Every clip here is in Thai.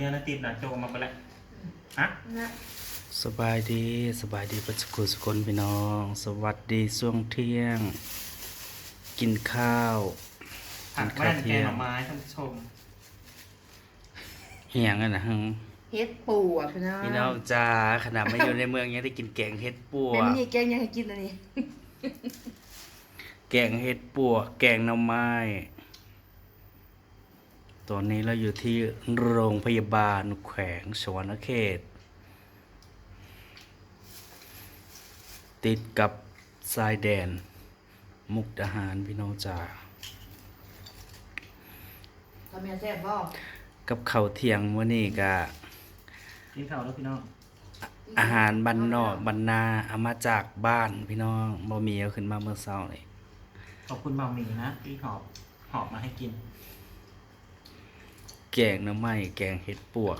เนี่ยนะติดนะโจกมาไปแล้วฮะนะสบายดีสบายดีปัจจุบันสกลพี่น้อง สวัสดีช่วงเที่ยง กินข้าวผักแว่นแกงหน่อไม้ท่านผู้ชมเหียงกันนะฮึเฮ็ดปูอะพี่น้องพี่น้องจ้าขนาดไม่อยู่ในเมืองยังได้กินแกงเห็ดปัวเป็นนี่แกงยังให้กินอันนี้แกงเห็ดปัวแกงหน่อไม้ ตอนนี้เราอยู่ที่โรงพยาบาลแขวงสวรรณเขต ติดกับชายแดน มุกดาหารพี่น้องจ้าทำแม่แซ่บบ่กับข้าวเที่ยงมื้อนี้ก็กินข้าวแล้วพี่น้อง อาหารบ้านนอกบ้านนาเอามาจากบ้านพี่น้องบ่มีเอาขึ้นมาเมื่อเช้านี่ขอบคุณบะหมี่นะที่หอบหอบมาให้กิน แกงหน้ำไม้แกงเห็ดปวก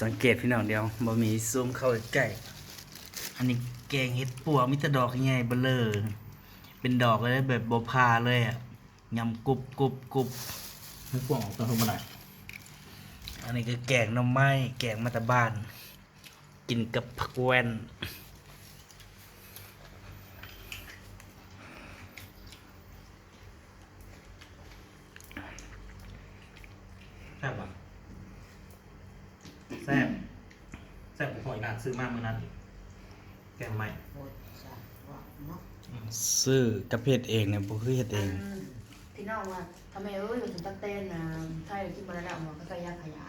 สังเกตพี่น้องเดียวบ่มีซูมเข้าใกล้อันนี้แกงเห็ดปวกมีแต่ดอกใหญ่เบ้อเลอเป็นดอกเลยแบบบ่พาเลยอะยำกรุบกรุบกรุบให้พวกออกตัวมาหน่อยอันนี้คือแกงหน้ำไม้แกงมาแตาบ้าน กินกับผักแว่น แซ่บปะแซ่บแซ่บหอยนานซื้อมากเมื่อนั้นอีกแก งใหม่โอ้ยจ้ะว่าเนาะซื้อกับเฮ็ดเองเนี่ยบ่คือเฮ็ดเองอันพี่น้องว่าทำไมเอ้ยอยู่ถึงตักเต้นนะไทยกินมาแล้วมันก็ใส่ยาขยะ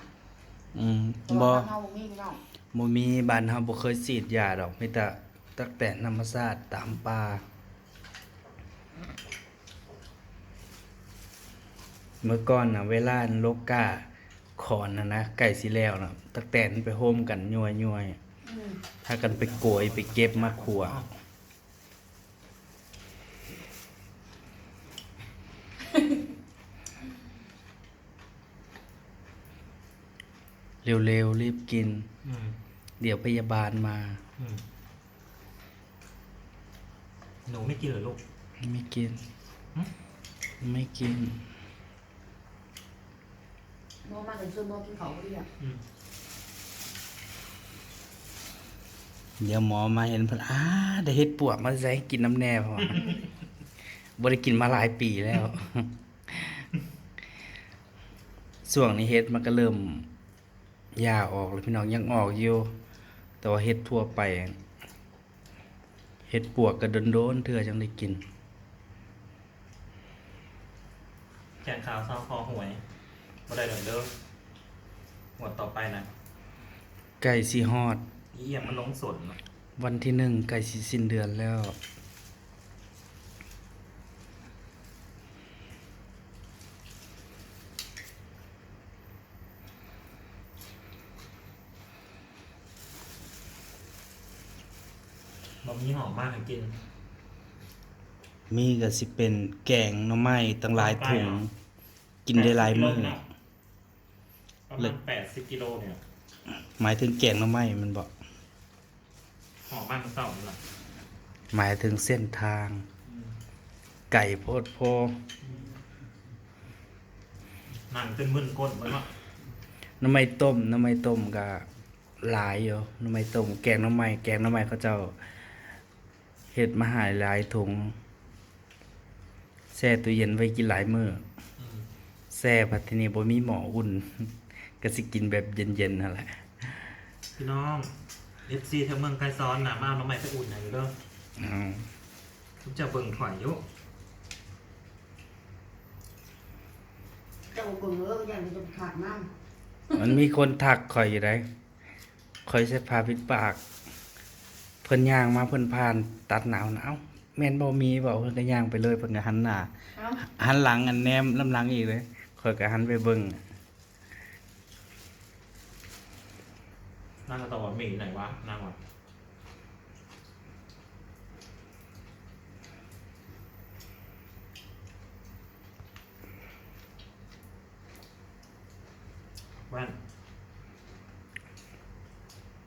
อืมเพราะบ่ว่าเฮาบ่มีพี่น้องบ่มีบ้านเฮาบ่เคยฉีดยาดอกมีแต่ตักแต่ธรรมชาติตามป่าเมื่อก่อนน่ะเวลาโลกาขอนน่ะนะไก่สิแล้วน่ะตักแต่นไปโฮมกันยัวๆอืม ถ้ากันไปโกยไปเก็บมาขัวเร็วๆ รีบกินอืมเดี๋ยวพยาบาลมาอืมหนูไม่กินเหรอลูก ไม่กินหึไม่กินบ่มาถึงซื้อบ่กินข้าวบ่ดีอะ อืม เดี๋ยวหมอมาเห็นเพิ่นอ้าได้เฮ็ดปวกมาใส่กินน้ำแน่พอบ่ได้กินมาหลายปีแล้วช่วงนี้เฮ็ดมันก็เริ่มยาออกแล้วพี่น้องยังออกอยู่แต่ว่าเฮ็ดทั่วไปเฮ็ดปวกก็โดนๆเทื่อจังได้กินแกงขาวซาวคอหวยมาได้เดี๋ยวเด้อหมวดต่อไปนะไก่สิฮอดอี เอี่ยมมันลงสนเนอะวันที่หนึ่งไก่สิสิ้นเดือนแล้ว บะหมี่หอมมากให้กิน มีก็สิเป็นแกงหน่อไม้ตั้งหลายถุง กินได้หลายมื้อประมาณแปดสิบกิโลเนี่ย หมายถึงแกงหน่อไม้มันบอก หอมมากมันเศร้าเลยหมายถึงเส้นทาง ไก่โพดโพหนังจนมึนก้นไปเนาะหน้ำไม้ต้มหน้ำไม้ต้มก็หลายอยู่หน้ำไม้ต้มแกงหน้ำไม้แกงหน้ำไม้เขาเจ้าเฮ็ดมาหายหลายถุงแช่ตู้เย็นไว้กินหลายมื้ออืมแช่พัดทีนี้บ่มีหมออุ่น ก็สิกินแบบเย็นๆนั่นแหละพี่น้อง เอฟซีทั้งเมืองไกลซ้อนหนามาเอาน้องใหม่ไปอุ่นหน่อยอยู่เด้ออืมผมจะเบิ่งข่อยอยู่เจ้าบ่เบิ่งเอ้ยอย่างนี้จะขาดมั่งมันมีคนทักข่อยอยู่ได้ข่อยใช้ผ้าปิดปาก เพิ่นย่างมาเพิ่นผ่าน ตัดหนาวนะเอ้าแม่นบ่มีบ่เพิ่นก็ย่างไปเลยเพิ่นก็หันหน้าเอ้าหันหลังอันแนมลำหลังอีกเลยข่อยก็หันไปเบิ่ง นั่งกระต่อหมีไหนวะนั่งวะแว่น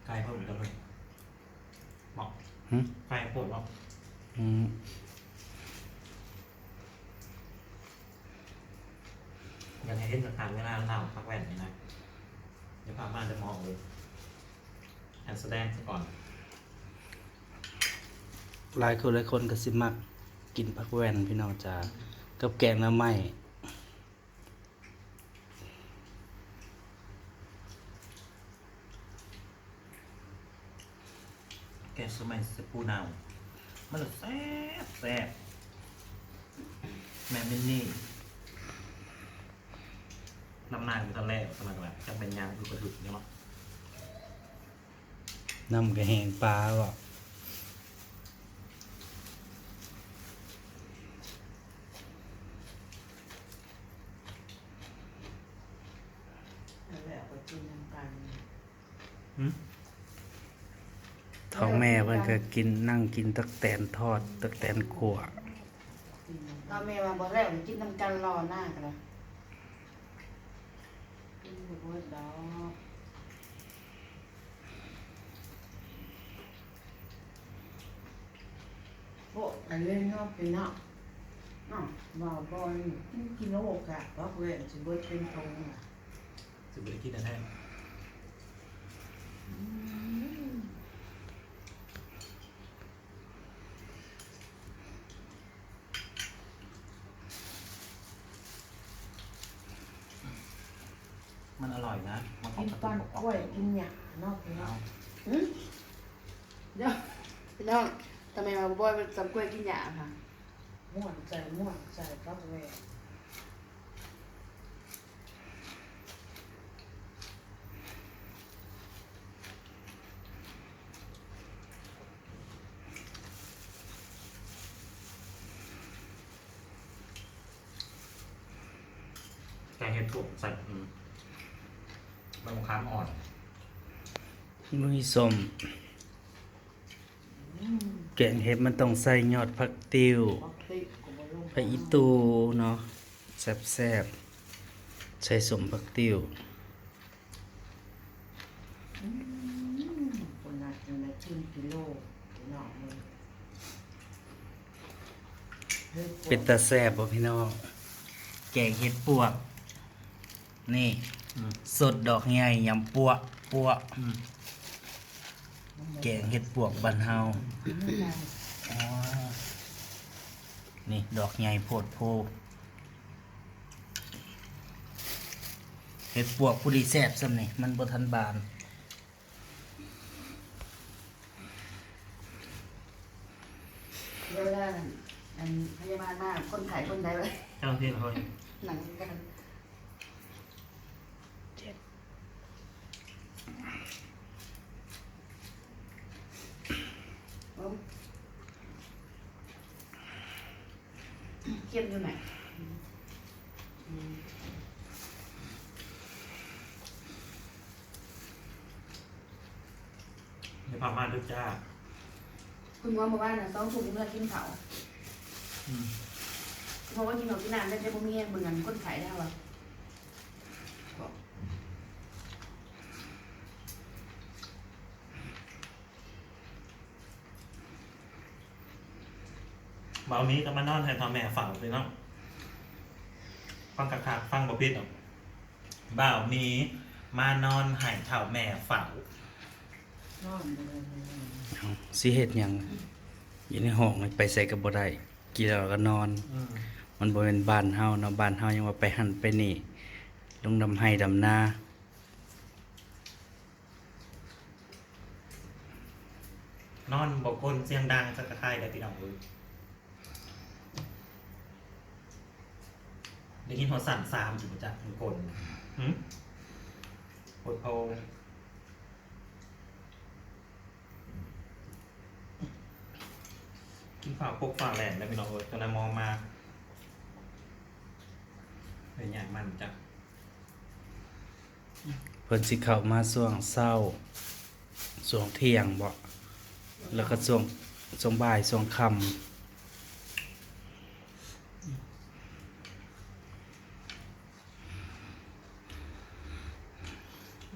ไกลเพิ่มอีกแล้วเลยบอกหึไกลโคตรบอกอืมอยากให้เห็นสถานเวลาเล่าพักแว่นนี่นะเดี๋ยวพามาจะมองเลย อันแสดงซะก่อน หลายคนหลายคนก็สิมักกินผักแว่นพี่น้องจ้ากับแกงหน้ำไม้แกงสมัยสปูนาวมันแซ่บแซ่บแม่มินนี่น้ำนางอยู่ตอนแรกสมัยก่อนจะเป็นยางคือกระดุกเนี่ยเนาะ น้ำกระแหงปลาบ่นั่นแหละเอาไปกินน้ำกันหืมท้องแม่เพิ่นก็กินนั่งกินตักแตนทอด ตักแตนขั่ว ตอนแม่มาบอกแล้วกินน้ำกันรอหน้ากันเลยกินบุกเบิดดอก โอ้อันเล่นเนาะเป็นเนาะเนาะบ่าวบอลกินกิโลกะว่าเว้นสิเบิดเป็นตรงอะสิบริกินแน่มันอร่อยนะมันขอกิงนกระปัตุนกกล้วยกินหยาเนาะพี่เอาเนาะหืมเดี๋ยวพี่น้อง ทำไมมาบ่อยเป็นสำกล้วยกินหยาค่ะม่วนใจม่วนใจก็เว้ยแกงเห็ดถั่วใส่อืมใบมะขามอ่อนมุ้ยส้มอืม แกงเห็ดมันต้องใส่ยอดผักติ้วบักติก็บ่ลงผักอีตูเนาะแซ่บๆใส่สมผักติ้วอืมคนน่ะจังได้ครึ่งกิโลพี่น้องมึงเฮ้ยเป็นตาแซ่บบ่พี่น้องแกงเห็ดปวก นี่อืมสดดอกใหญ่ยำปัวปัวอืม แกงเห็ดปวกบ้านเฮาไม่ได้อ๋อนี่ ดอกใหญ่โพดโพเห็ดปวกผู้ดีแซ่บซ้ำนี่มันบ่ทันบานเดี๋ยวได้อันพยาบาลมาคนไข้คนใดไว้เจ้าที่เขาหนังกันเอิ่มเก็บอยู่ไหนอืมในพามาด้วยจ้าคุณหมอบอกว่าน่ะต้องถูกเมื่อกินเขาวอืม เพราะว่ากินเขาวกินน้ำได้แต่พวกนี้เหมือนคนไข้ได้ว่ะ เบานี้ก็มานอนให้พ่อแม่ฝังเลยเนาะฟังกะคักฟังบ่ผิดหรอกบ่าวนี้ มานอนใหายเท่าแม่ฝังนอนเลยเอาสิเฮ็ดหยังอยู่ในห้องไปใส่ก็บ่ได้กินแล้วก็นอน อืมมันบ่เป็นบ้านเฮาเนาะบ้านเฮายังว่าไปหั่นไปนี่ลงดำไห้ดำนานอนบอกคนเสียงดังสักกระทายได้พี่น้องเลย ได้ยินหัวสั่นซามอยู่จากทุกคนหืมปวดโพกินฝ่าปกฝ่าแหลนได้พี่น้องเลยจนได้มองมาเป็นอย่างมันจ้ะเพิ่นสิเข้ามาช่วงเช้าช่วงเที่ยงบ่แล้วก็ช่วงช่วงบ่ายช่วงค่ำ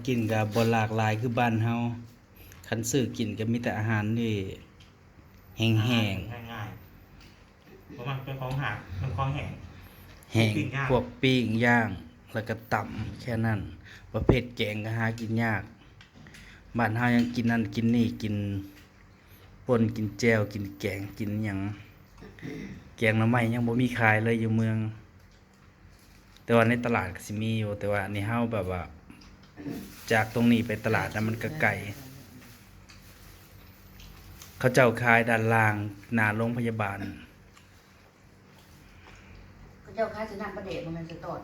หารการกินก็บ่หลากหลายคือบ้านเฮาคันซื้อกินก็มีแต่อาหารที่แห้งง่ายง่ายๆเพราะมันเป็นของหักมันของแห้งๆแห้งปิ้งย่างพวกปิ้งย่างแล้วก็ต่ำแค่นั้น ประเภทแกงก็หากินยากบ้านเฮายังกินนั่นกินนี่กินป่นกินแจ่วกินแกงกินหยังแกงหน่อไม้ยังบ่มีขายเลยอยู่เมือง แต่ว่าในตลาดก็สิมีอยู่แต่ว่านี่เฮาแบบว่า จากตรงนี้ไปตลาดนั้นมันก็ไกลเขาเจ้าขายด้านล่างหน้าโรงพยาบาลเขาเจ้าค้าจะนั่งประเดชมันจะตอด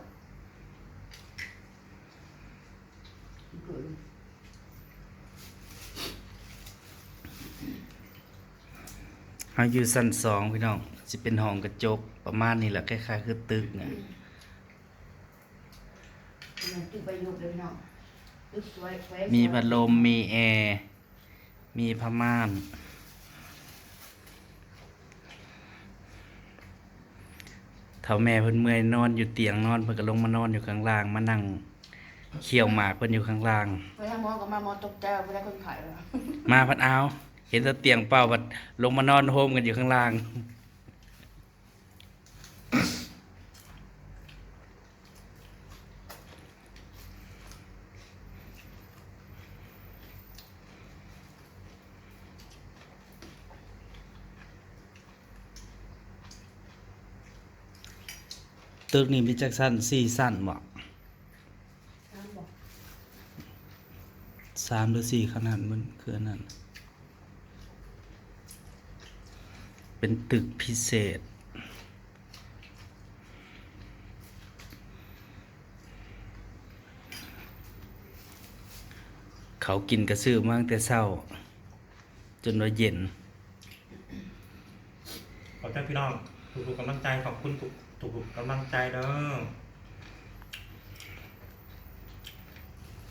เกิดเฮาอยู่ชั้นสองพี่น้องสิเป็นห้องกระจกประมาณนี้แหละคล้ายๆคือตึกเนี่ยมันตึกใบยุบเลยพี่น้องตึกสวยสวย มีพัดลม มีแอร์ มีผ้าม่าน เท่าแม่เพิ่นเมื่อยนอนอยู่เตียงนอนเพิ่นก็ลงมานอนอยู่ข้างล่าง มานั่งเคี่ยวหมากเพิ่นอยู่ข้างล่าง เวลามองก็มามองตกใจเวลาคนขายเลยมาพัดเอา เห็นแต่เตียงเปล่าพัดลงมานอนโฮมกันอยู่ข้างล่าง ตึกนี้มีจักสั้นสี่สั้นบ่สามหรือสี่ขนาดมันคืออันนั้น เป็นตึกพิเศษ เขากินกระซื้อมาตั้งแต่เช้า จนว่าเย็น ขอบใจพี่น้องทุกๆกำลังใจขอบคุณทุก ถูกกำลังใจเด้อ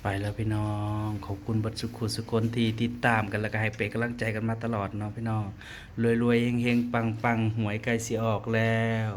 ไปแล้วพี่น้อง ขอบคุณบัตสุขุสุคนที่ติดตามกันแล้วก็ให้เป็นกำลังใจกันมาตลอดเนาะพี่น้องรวยๆเฮงๆปังๆหวยใกล้สิออกแล้ว